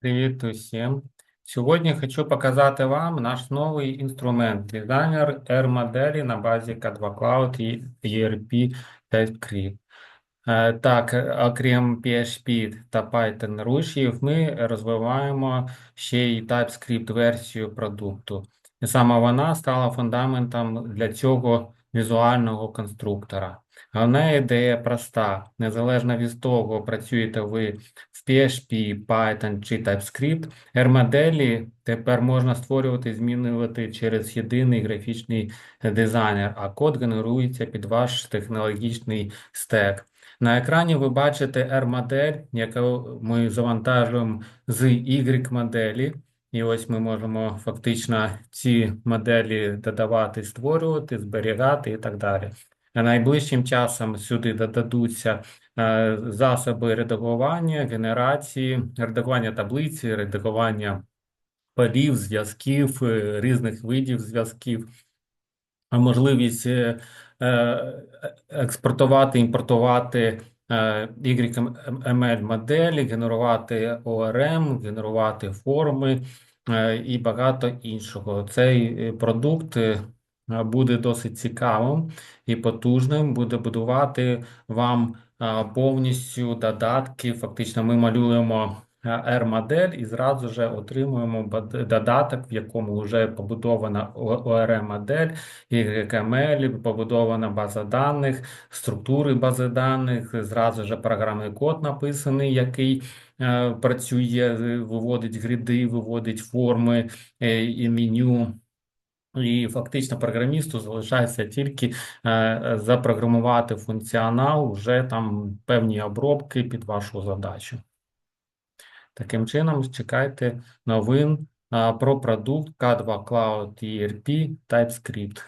Привіт усім. Сьогодні хочу показати вам наш новий інструмент дизайнер R-моделі на базі K2 Cloud і ERP TypeScript. Так, окрім PHP та Python рушіїв, ми розвиваємо ще й TypeScript версію продукту. І саме вона стала фундаментом для цього візуального конструктора. Головна ідея проста. Незалежно від того, працюєте ви в PHP, Python чи TypeScript, R-моделі тепер можна створювати, і змінювати через єдиний графічний дизайнер, а код генерується під ваш технологічний стек. На екрані ви бачите R-модель, яку ми завантажуємо з Y-моделі. І ось ми можемо фактично ці моделі додавати, створювати, зберігати і так далі. А Найближчим часом сюди додадуться е, засоби редагування, генерації, редагування таблиці, редагування полів, зв'язків, е, різних видів зв'язків, можливість е, експортувати, імпортувати YML моделі, генерувати ORM, генерувати форми е, і багато іншого. Цей е, продукт е, буде досить цікавим і потужним, буде будувати вам повністю додатки. Фактично, ми малюємо R-модель і зразу же отримуємо додаток, в якому вже побудована ORM-модель, YML, побудована база даних, структури бази даних, зразу же програмний код написаний, який е, працює, виводить гриди, виводить форми е, і меню. І фактично програмісту залишається тільки е, запрограмувати функціонал, вже там певні обробки під вашу задачу. Таким чином, чекайте новин про продукт K2 Cloud ERP TypeScript.